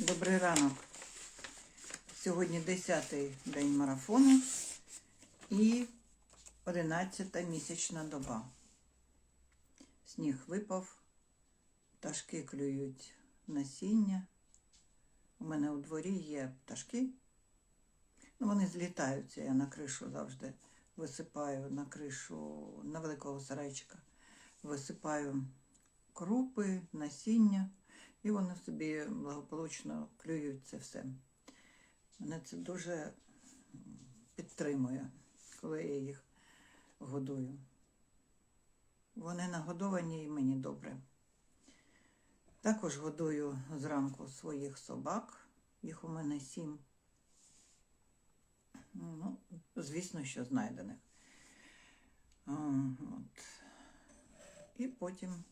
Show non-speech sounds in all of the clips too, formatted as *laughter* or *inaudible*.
Добрий ранок. Сьогодні 10-й день марафону і 11-та місячна доба. Сніг випав, пташки клюють насіння. У мене у дворі є пташки. Ну, вони злітаються, я на кришу завжди висипаю на кришу на великого сарайчика. Висипаю крупи, насіння. І вони собі благополучно клюють це все. Мене це дуже підтримує, коли я їх годую. Вони нагодовані і мені добре. Також годую зранку своїх собак, їх у мене сім. Ну, звісно, що знайдених. От. І потім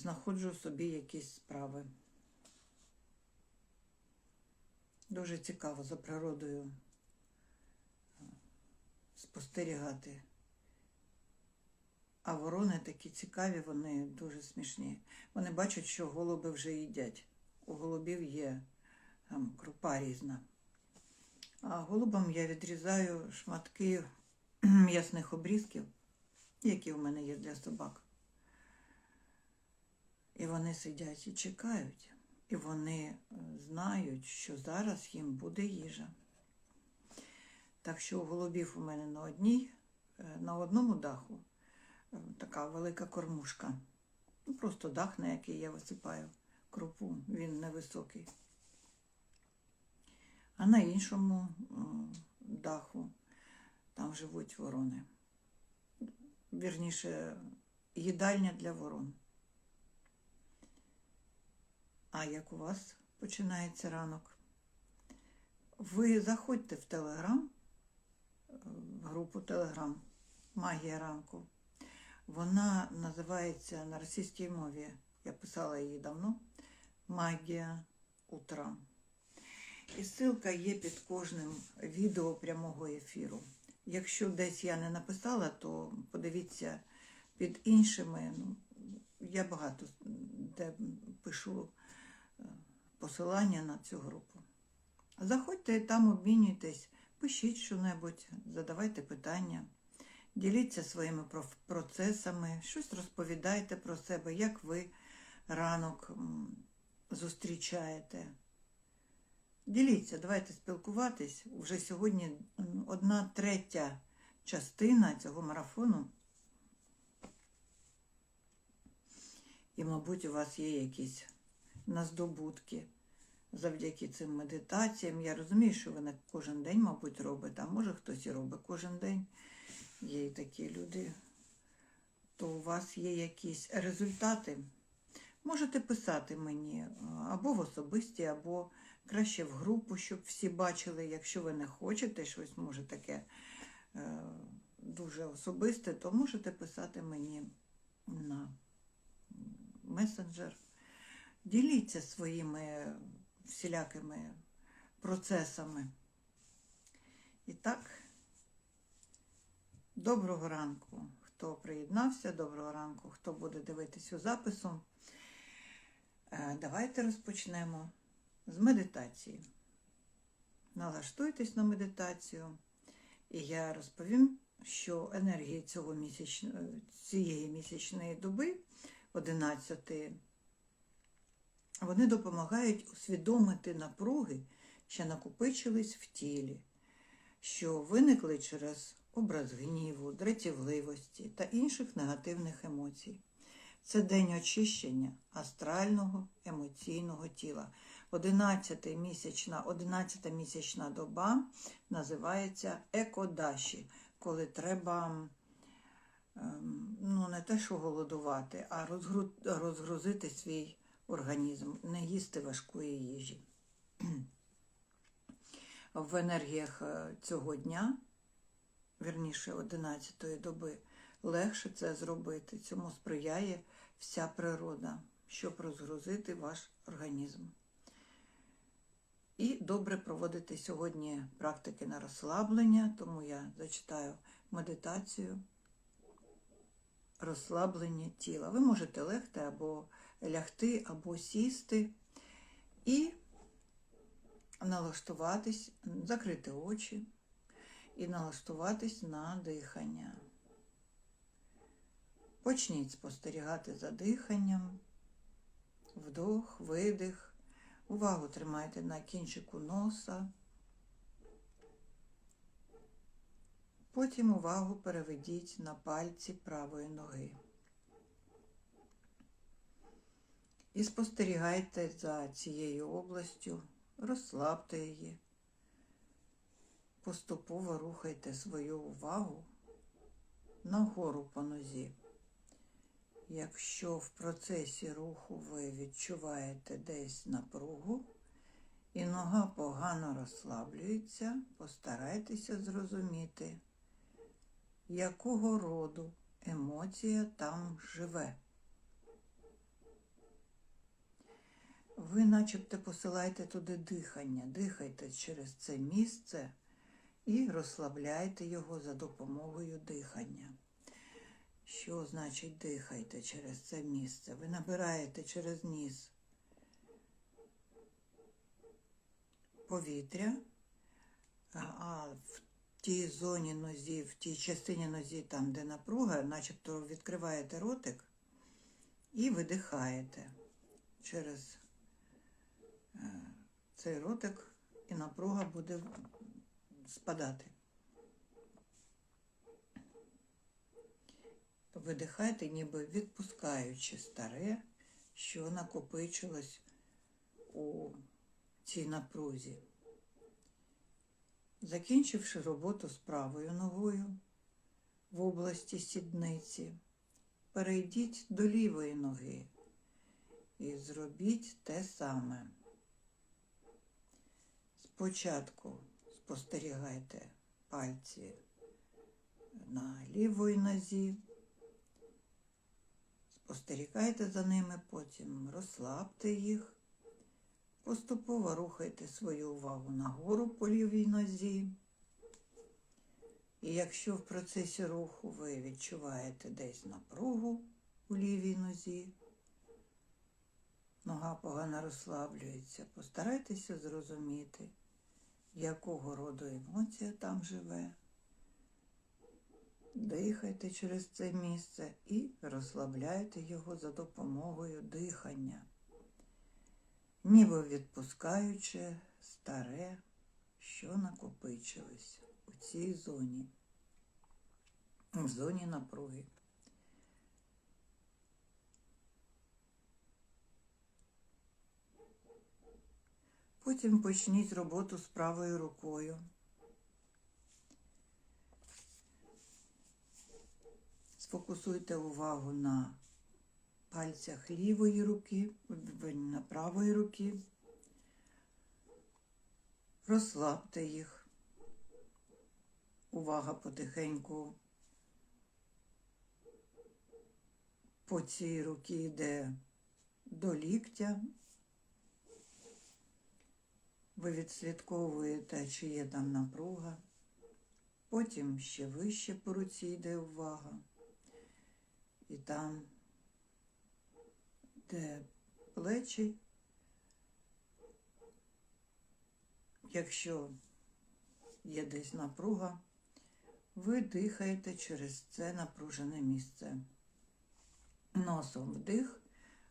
знаходжу собі якісь справи. Дуже цікаво за природою е, спостерігати. А ворони такі цікаві, вони дуже смішні. Вони бачать, що голуби вже їдять. У голубів є там крупа різна. А голубам я відрізаю шматки *clears throat* м'ясних обрізків, які в мене є для собак. І вони сидять і чекають, і вони е, знають, що зараз їм буде їжа. Так що у голубів у мене на одній, е, на одному даху е, така велика кормушка. Ну, просто дах, на який я висипаю крупу, він невисокий. А на іншому даху там живуть ворони. Вірніше, їдальня для ворон. А як у вас починається ранок? Ви заходьте в Телеграм, в групу Телеграм Магія ранку. Вона називається на російській мові, я писала її давно, Магія утра. І ссылка є під кожним відео прямого ефіру. Якщо десь я не написала, то подивіться під іншими. Ну, я багато де пишу посилання на цю групу. Заходьте і там обмінюйтесь, пишіть що-небудь, задавайте питання, діліться своїми процесами, щось розповідайте про себе, як ви ранок зустрічаєте. Діліться, давайте спілкуватись. Вже сьогодні одна третя частина цього марафону. І, мабуть, у вас є якісь на здобутки завдяки цим медитаціям. Я розумію, що ви не кожен день, мабуть, робите, а може хтось і робить кожен день. Є і такі люди, то у вас є якісь результати. Можете писати мені або в особисті, або краще в групу, щоб всі бачили. Якщо ви не хочете щось, може таке е, дуже особисте, то можете писати мені на месенджер. Діліться своїми всілякими процесами. І так, доброго ранку, хто приєднався, доброго ранку, хто буде дивитись у запису. Е, давайте розпочнемо з медитації. Налаштуйтесь на медитацію, і я розповім, що енергії цього місяч... цієї місячної доби, 11 вони допомагають усвідомити напруги, що накопичились в тілі, що виникли через образ гніву, дратівливості та інших негативних емоцій. Це день очищення астрального емоційного тіла. 11 місячна 11 місячна доба називається екодаші, коли треба ем, ну, не те, що голодувати, а розгрузити свій організм, не їсти важкої їжі. *clears throat* В енергіях е, цього дня, вірніше 11-ї доби, легше це зробити. Цьому сприяє вся природа, щоб розгрузити ваш організм. І добре проводити сьогодні практики на розслаблення, тому я зачитаю медитацію, розслаблення тіла. Ви можете легти або лягти або сісти І налаштуватись, закрити очі і налаштуватись на дихання. Почніть спостерігати за диханням, вдох, видих. Увагу тримайте на кінчику носа. Потім увагу переведіть на пальці правої ноги. І спостерігайте за цією областю, розслабте її. Поступово рухайте свою увагу нагору по нозі. Якщо в процесі руху ви відчуваєте десь напругу і нога погано розслаблюється, постарайтеся зрозуміти, якого роду емоція там живе. Ви начебто посилаєте туди дихання, дихайте через це місце і розслабляйте його за допомогою дихання. Що значить дихайте через це місце? Ви набираєте через ніс повітря, а в тій зоні нозі, в тій частині нозі, там, де напруга, начебто відкриваєте ротик і видихаєте через цей ротик, і напруга буде спадати. Видихайте, ніби відпускаючи старе, що накопичилось у цій напрузі. Закінчивши роботу з правою ногою в області сідниці, перейдіть до лівої ноги і зробіть те саме. Спочатку спостерігайте пальці на лівої нозі. Спостерігайте за ними, потім розслабте їх, поступово рухайте свою увагу нагору по лівій нозі. І якщо в процесі руху ви відчуваєте десь напругу у лівій нозі, нога погано розслаблюється, постарайтеся зрозуміти, якого роду емоція там живе. Дихайте через це місце і розслабляйте його за допомогою дихання, ніби відпускаючи старе, що накопичилось у цій зоні, в зоні напруги. Потім почніть роботу з правою рукою. Сфокусуйте увагу на пальцях лівої руки, на правої руки. Розслабте їх. Увага потихеньку по цій руці йде до ліктя. Ви відслідковуєте, чи є там напруга. Потім ще вище по руці йде увага. І там, де плечі, якщо є десь напруга, ви дихаєте через це напружене місце. Носом вдих,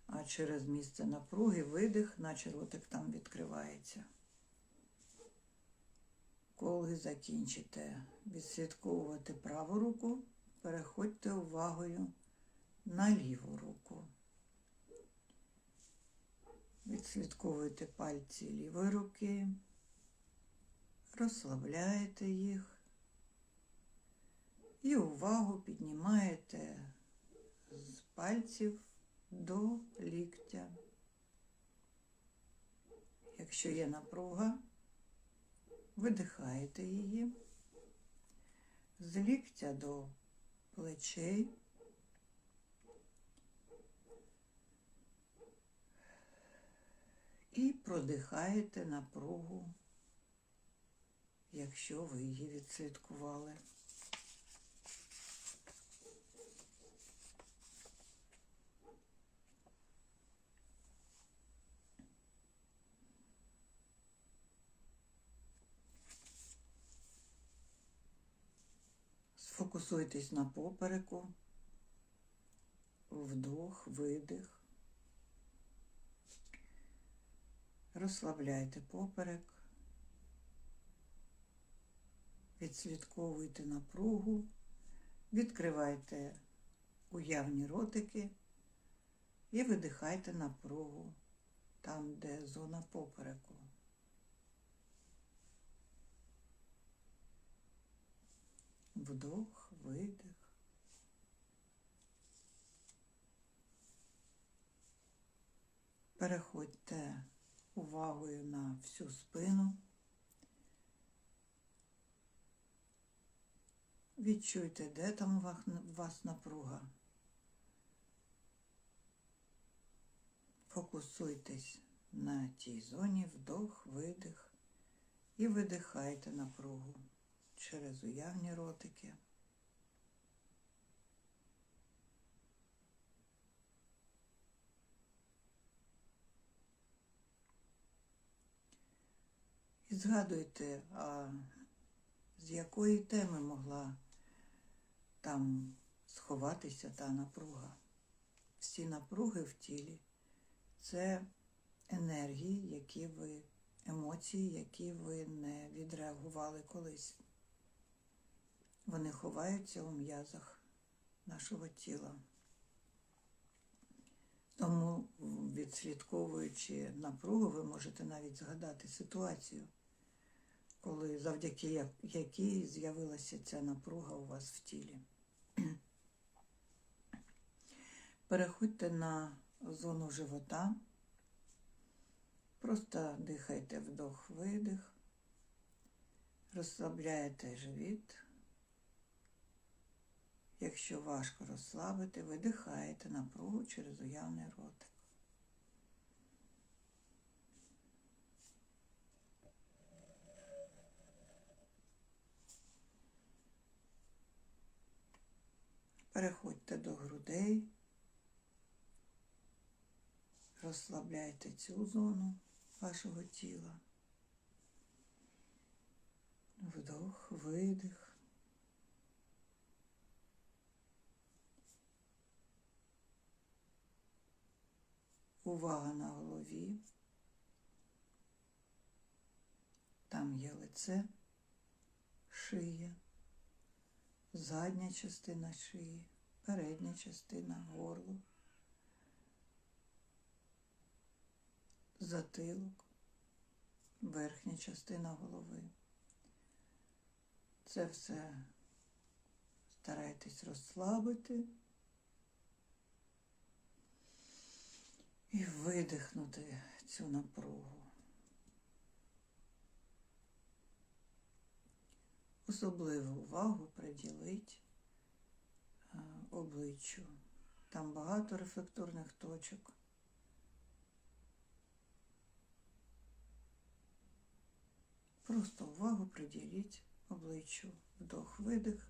а через місце напруги видих, наче ротик там відкривається. Коли закінчите відслідковувати праву руку, переходьте увагою на ліву руку. Відслідковуйте пальці лівої руки, розслабляєте їх і увагу піднімаєте з пальців до ліктя. Якщо є напруга, видихаєте її з ліктя до плечей. І продихаєте напругу, якщо ви її відслідкували. Фокусуйтесь на попереку, вдох, видих. Розслабляйте поперек, відслідковуйте напругу, відкривайте уявні ротики і видихайте напругу там, де зона попереку. Вдох, видих. Переходьте увагою на всю спину. Відчуйте, де там у вас, напруга. Фокусуйтесь на тій зоні вдох, видих і видихайте напругу через уявні ротики. І згадуйте, а з якої теми могла там сховатися та напруга. Всі напруги в тілі це енергії, які ви, емоції, які ви не відреагували колись. Вони ховаються у м'язах нашого тіла. Тому, відслідковуючи напругу, ви можете навіть згадати ситуацію, коли завдяки якій з'явилася ця напруга у вас в тілі. Переходьте на зону живота, просто дихайте вдох-видих, розслабляєте живіт. Якщо важко розслабити, видихаєте напругу через уявний ротик. Переходьте до грудей, розслабляйте цю зону вашого тіла. Вдох, видих. Увага на голові. Там є лице, шия, задня частина шиї, передня частина горло, затилок, верхня частина голови. Це все старайтесь розслабити. І видихнути цю напругу. Особливу увагу приділить обличчю. Там багато рефлекторних точок. Просто увагу приділіть обличчю. Вдох-видих,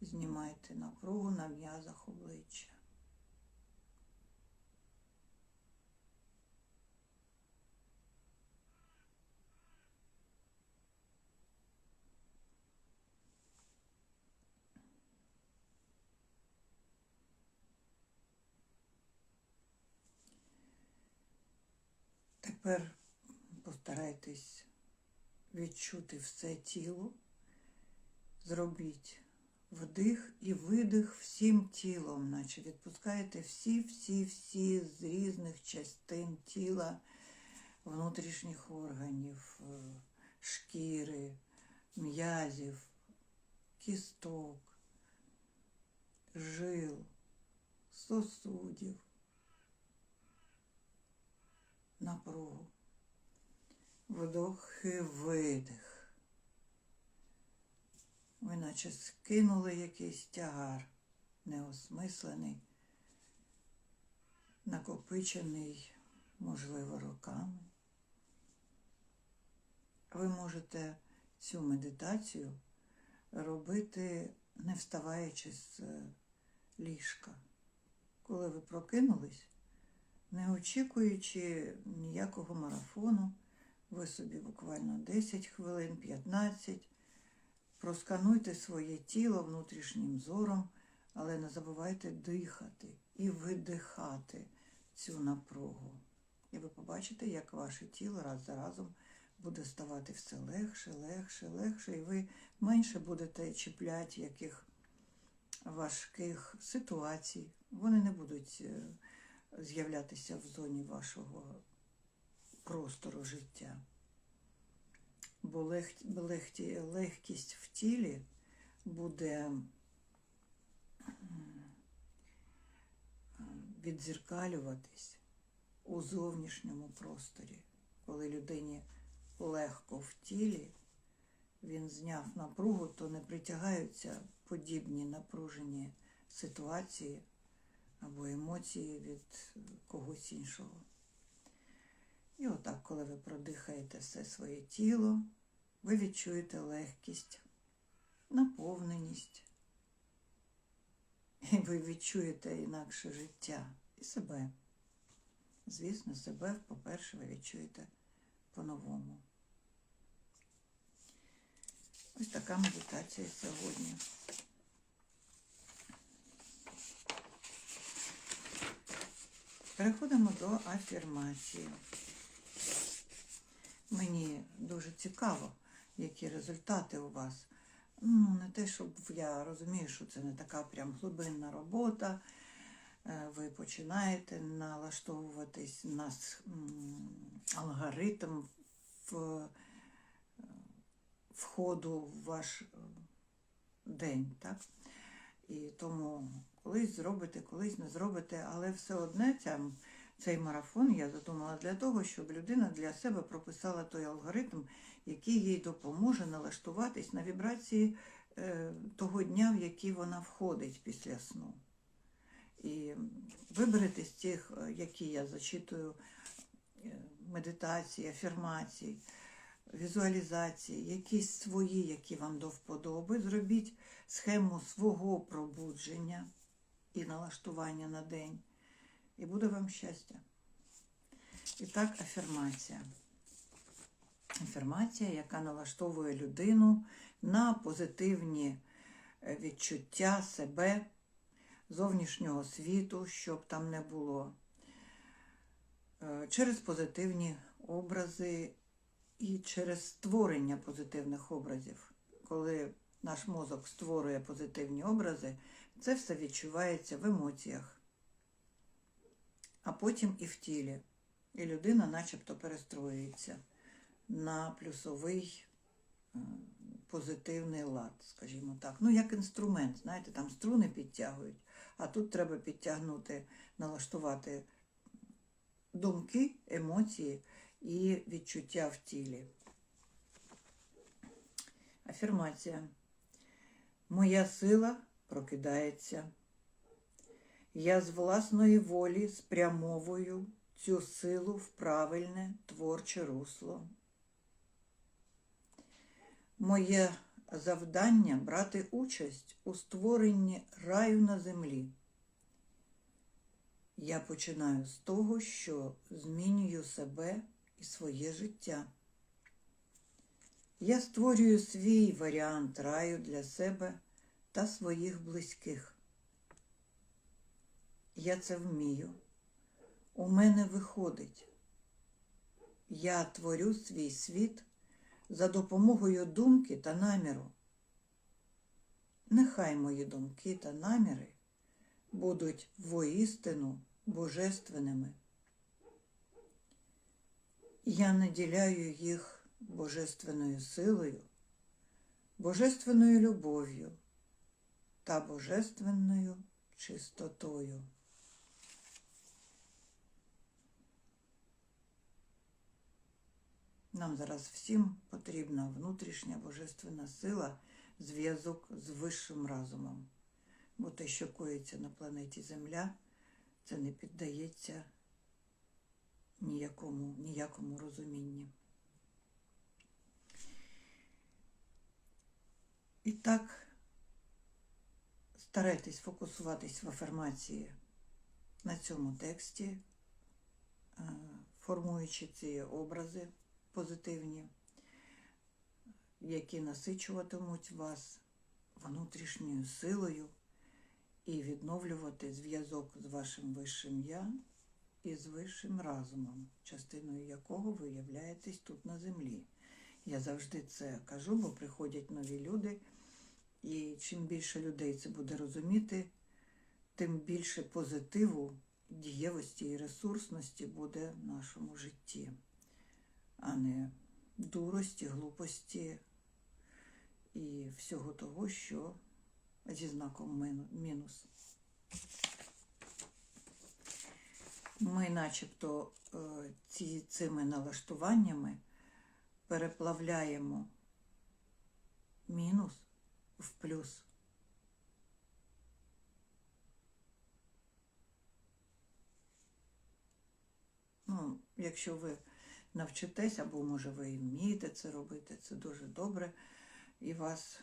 знімайте напругу на м'язах обличчя. Тепер постарайтесь відчути все тіло, зробіть вдих і видих всім тілом, наче відпускаєте всі-всі-всі з різних частин тіла, внутрішніх органів, е, шкіри, м'язів, кісток, жил, сосудів напругу. Вдох і видих. Ви наче скинули якийсь тягар неосмислений, накопичений, можливо, роками. Ви можете цю медитацію робити, не вставаючи з ліжка. Коли ви прокинулись, не очікуючи ніякого марафону, ви собі буквально 10 хвилин, 15 Проскануйте своє тіло внутрішнім зором, але не забувайте дихати і видихати цю напругу. І ви побачите, як ваше тіло раз за разом буде ставати все легше, легше, легше, і ви менше будете чіпляти яких важких ситуацій. Вони не будуть е, з'являтися в зоні вашого простору життя. Бо лег, легті, легкість в тілі буде відзеркалюватись у зовнішньому просторі. Коли людині легко в тілі, він зняв напругу, то не притягаються подібні напружені ситуації або емоції від когось іншого. І отак, коли ви продихаєте все своє тіло, ви відчуєте легкість, наповненість. І ви відчуєте інакше життя і себе. Звісно, себе, по-перше, ви відчуєте по-новому. Ось така медитація сьогодні. Переходимо до афірмації. Мені дуже цікаво, які результати у вас. Ну, не те, щоб я розумію, що це не така прям глибинна робота. Е, Ви починаєте налаштовуватись на алгоритм в е, входу в ваш е, день, так? І тому колись зробите, колись не зробите, але все одне ця, цей марафон я задумала для того, щоб людина для себе прописала той алгоритм, який їй допоможе налаштуватись на вібрації е, того дня, в який вона входить після сну. І виберете з тих, е, які я зачитую, е, медитації, афірмації, візуалізації, якісь свої, які вам до вподоби. Зробіть схему свого пробудження і налаштування на день. І буде вам щастя. І так, афірмація. Афірмація, яка налаштовує людину на позитивні е, відчуття себе, зовнішнього світу, щоб там не було. Е, Через позитивні образи і через створення позитивних образів. Коли наш мозок створює позитивні образи, це все відчувається в емоціях, а потім і в тілі. І людина начебто перестроюється на плюсовий е, позитивний лад, скажімо так. Ну, як інструмент, знаєте, там струни підтягують, а тут треба підтягнути, налаштувати думки, емоції і відчуття в тілі. Афірмація. Моя сила прокидається. Я з власної волі спрямовую цю силу в правильне творче русло. Моє завдання брати участь у створенні раю на землі. Я починаю з того, що змінюю себе і своє життя. Я створюю свій варіант раю для себе та своїх близьких. Я це вмію. У мене виходить. Я творю свій світ за допомогою думки та наміру. Нехай мої думки та наміри будуть воістину божественними. Я наділяю їх божественною силою, божественною любов'ю та божественною чистотою. Нам зараз всім потрібна внутрішня божественна сила, зв'язок з вищим разумом. Бо те, що коїться на планеті Земля, це не піддається ніякому, ніякому розумінні. І так, старайтесь фокусуватись в афірмації на цьому тексті, е, формуючи ці образи позитивні. які насичуватимуть вас внутрішньою силою і відновлювати зв'язок з вашим вищим я і з вищим разумом, частиною якого ви являєтесь тут на землі. Я завжди це кажу, бо приходять нові люди, і чим більше людей це буде розуміти, тим більше позитиву, дієвості і ресурсності буде в нашому житті, а не дурості, глупості і всього того, що зі знаком мінус. Ми начебто е, ці, цими налаштуваннями переплавляємо мінус в плюс. Ну, якщо ви навчитесь, або може ви вмієте це робити, це дуже добре, і вас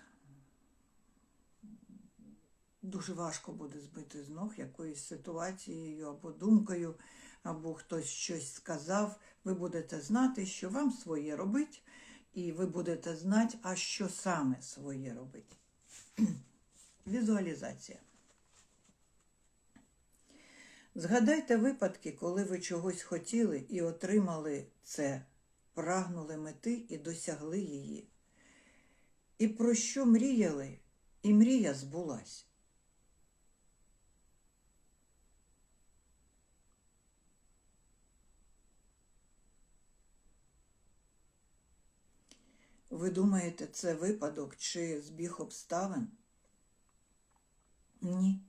дуже важко буде збити з ног якоюсь ситуацією або думкою, або хтось щось сказав. Ви будете знати, що вам своє робить, і ви будете знати, а що саме своє робить. Візуалізація. Згадайте випадки, коли ви чогось хотіли і отримали це, прагнули мети і досягли її. І про що мріяли, і мрія збулась. Ви думаєте, це випадок чи збіг обставин? Ні.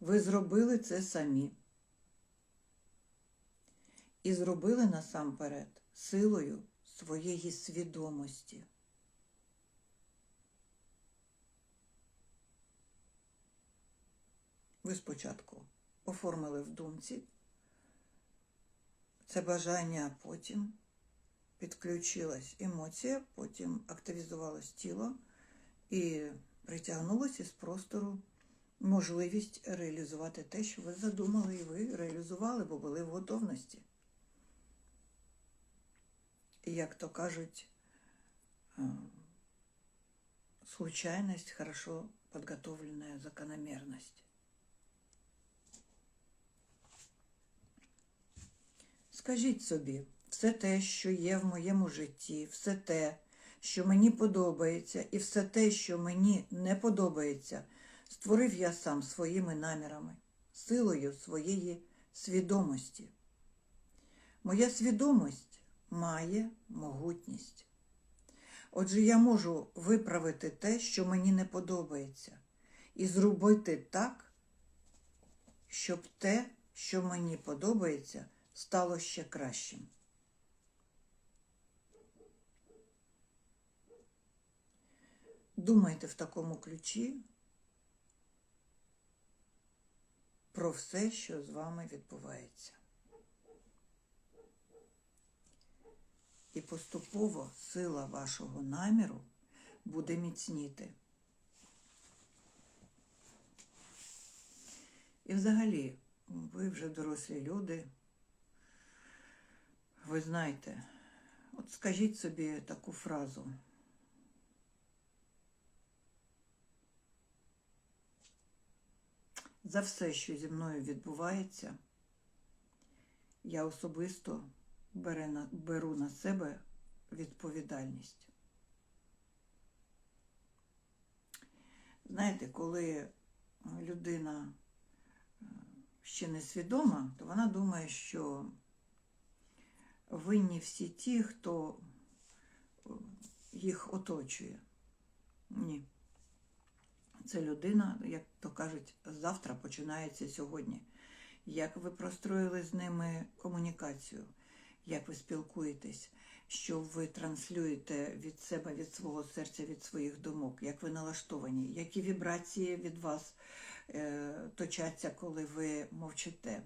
Ви зробили це самі. І зробили насамперед силою своєї свідомості. Ви спочатку оформили в думці це бажання, а потім підключилась емоція, потім активізувалось тіло і притягнулося із простору можливість реалізувати те, що ви задумали, і ви реалізували, бо були в готовності. І, як то кажуть, е, случайность хорошо подготовленная закономерность. Скажіть собі, все те, що є в моєму житті, все те, що мені подобається, і все те, що мені не подобається, створив я сам своїми намірами, силою своєї свідомості. Моя свідомість має могутність. Отже, я можу виправити те, що мені не подобається, і зробити так, щоб те, що мені подобається, стало ще кращим. Думайте в такому ключі про все, що з вами відбувається. І поступово сила вашого наміру буде міцніти. І взагалі, ви вже дорослі люди, ви знаєте, от скажіть собі таку фразу. За все, що зі мною відбувається, я особисто беру на себе відповідальність. Знаєте, коли людина е, ще не свідома, то вона думає, що винні всі ті, хто е, їх оточує. Ні. Це людина, як то кажуть, завтра починається сьогодні. Як ви простроїли з ними комунікацію, як ви спілкуєтесь, що ви транслюєте від себе, від свого серця, від своїх думок, як ви налаштовані, які вібрації від вас е, точаться, коли ви мовчите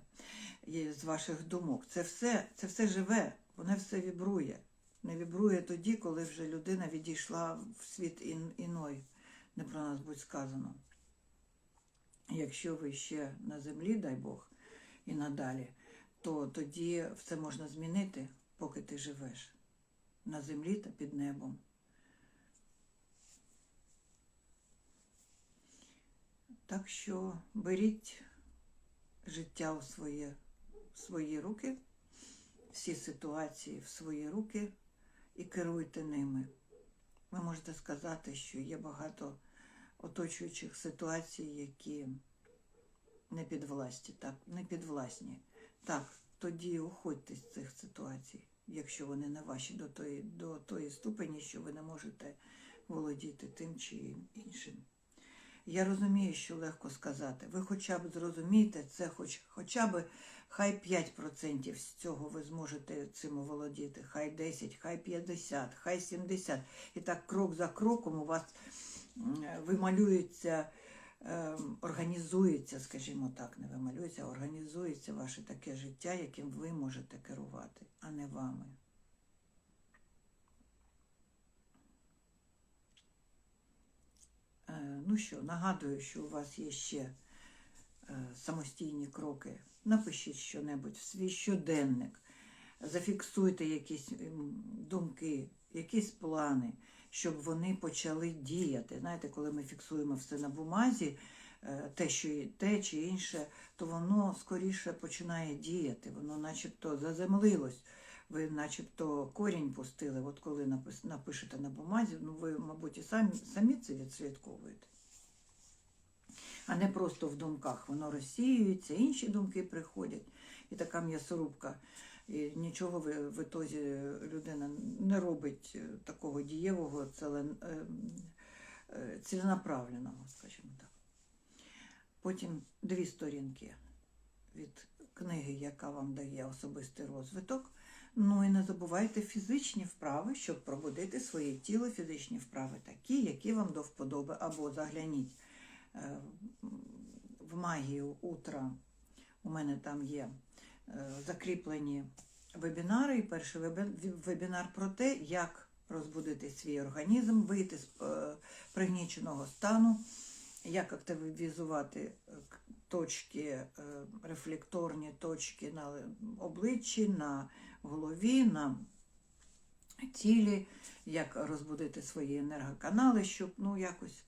з ваших думок. Це все, це все живе, воно все вібрує. Не вібрує тоді, коли вже людина відійшла в світ ін, не про нас будь сказано. Якщо ви ще на землі, дай Бог, і надалі, то тоді все можна змінити, поки ти живеш на землі та під небом. Так що беріть життя у своє, в свої руки, всі ситуації в свої руки і керуйте ними. Ви можете сказати, що є багато оточуючих ситуацій, які не під власті, так, не підвласні. Так, тоді уходьте з цих ситуацій, якщо вони не ваші до тої, до тої ступені, що ви не можете володіти тим чи іншим. Я розумію, що легко сказати. Ви хоча б зрозумієте це, хоч, хоча б хай 5% з цього ви зможете цим володіти, хай 10, хай 50, хай 70. І так крок за кроком у вас вималюється, е, організується, скажімо так, не вималюється, а організується ваше таке життя, яким ви можете керувати, а не вами. Е, Ну що, нагадую, що у вас є ще е, самостійні кроки. Напишіть щонебудь в свій щоденник, зафіксуйте якісь думки, якісь плани, щоб вони почали діяти. Знаєте, коли ми фіксуємо все на бумазі, е, те, що те чи інше, то воно скоріше починає діяти, воно начебто заземлилось. Ви начебто корінь пустили, от коли напишете на бумазі, ну ви, мабуть, і самі, самі це відслідковуєте. А не просто в думках. Воно розсіюється, інші думки приходять. І така м'ясорубка. І нічого в, ітозі людина не робить е, такого дієвого, целен, е, ціленаправленого, скажімо так. Потім дві сторінки від книги, яка вам дає особистий розвиток. Ну і не забувайте фізичні вправи, щоб пробудити своє тіло, фізичні вправи такі, які вам до вподоби. Або загляніть е, в магію утра. У мене там є закріплені вебінари. І перший вебінар про те, як розбудити свій організм, вийти з е, пригніченого стану, як активізувати е, точки, е, рефлекторні точки на обличчі, на голові, на тілі, як розбудити свої енергоканали, щоб ну, якось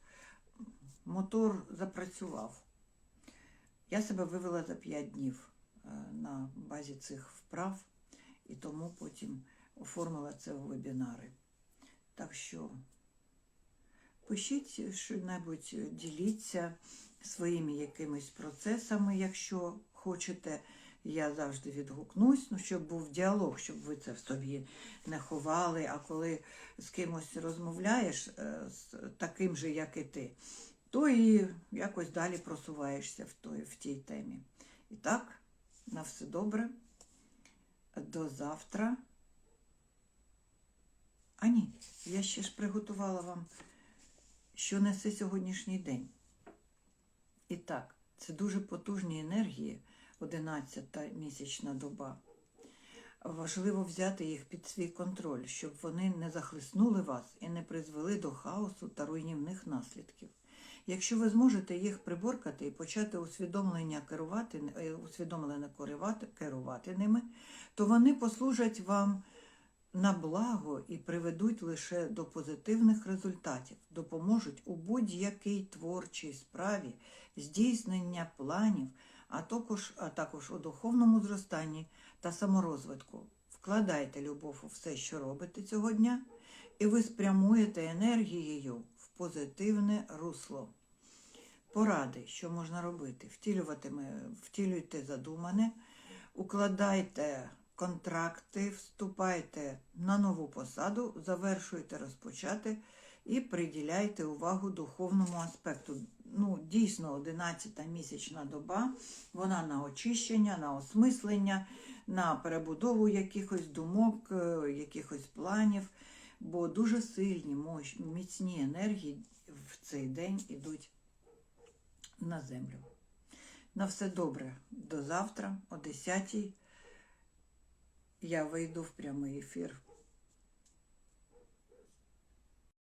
мотор запрацював. Я себе вивела за 5 днів е, на базі цих вправ, і тому потім оформила це в вебінари. Так що пишіть що-небудь, діліться своїми якимись процесами, якщо хочете. Я завжди відгукнусь, ну, щоб був діалог, щоб ви це в собі не ховали, а коли з кимось розмовляєш е, з таким же, як і ти, то і якось далі просуваєшся в, той, в тій темі. І так, на все добре. До завтра. А ні, я ще ж приготувала вам, що несе сьогоднішній день. І так, це дуже потужні енергії, 11-та місячна доба. Важливо взяти їх під свій контроль, щоб вони не захлиснули вас і не призвели до хаосу та руйнівних наслідків. Якщо ви зможете їх приборкати і почати усвідомлення керувати, е, усвідомлено керувати, керувати ними, то вони послужать вам на благо і приведуть лише до позитивних результатів, допоможуть у будь-якій творчій справі, здійснення планів, а також, а також у духовному зростанні та саморозвитку. Вкладайте любов у все, що робите цього дня, і ви спрямуєте енергією позитивне русло. Поради, що можна робити? Втілюватиме, втілюйте задумане, укладайте контракти, вступайте на нову посаду, завершуйте розпочати і приділяйте увагу духовному аспекту. Ну, дійсно, 11 місячна доба, вона на очищення, на осмислення, на перебудову якихось думок, е, якихось планів, бо дуже сильні, міцні енергії в цей день ідуть на землю. На все добре. До завтра, о 10 я вийду в прямий ефір.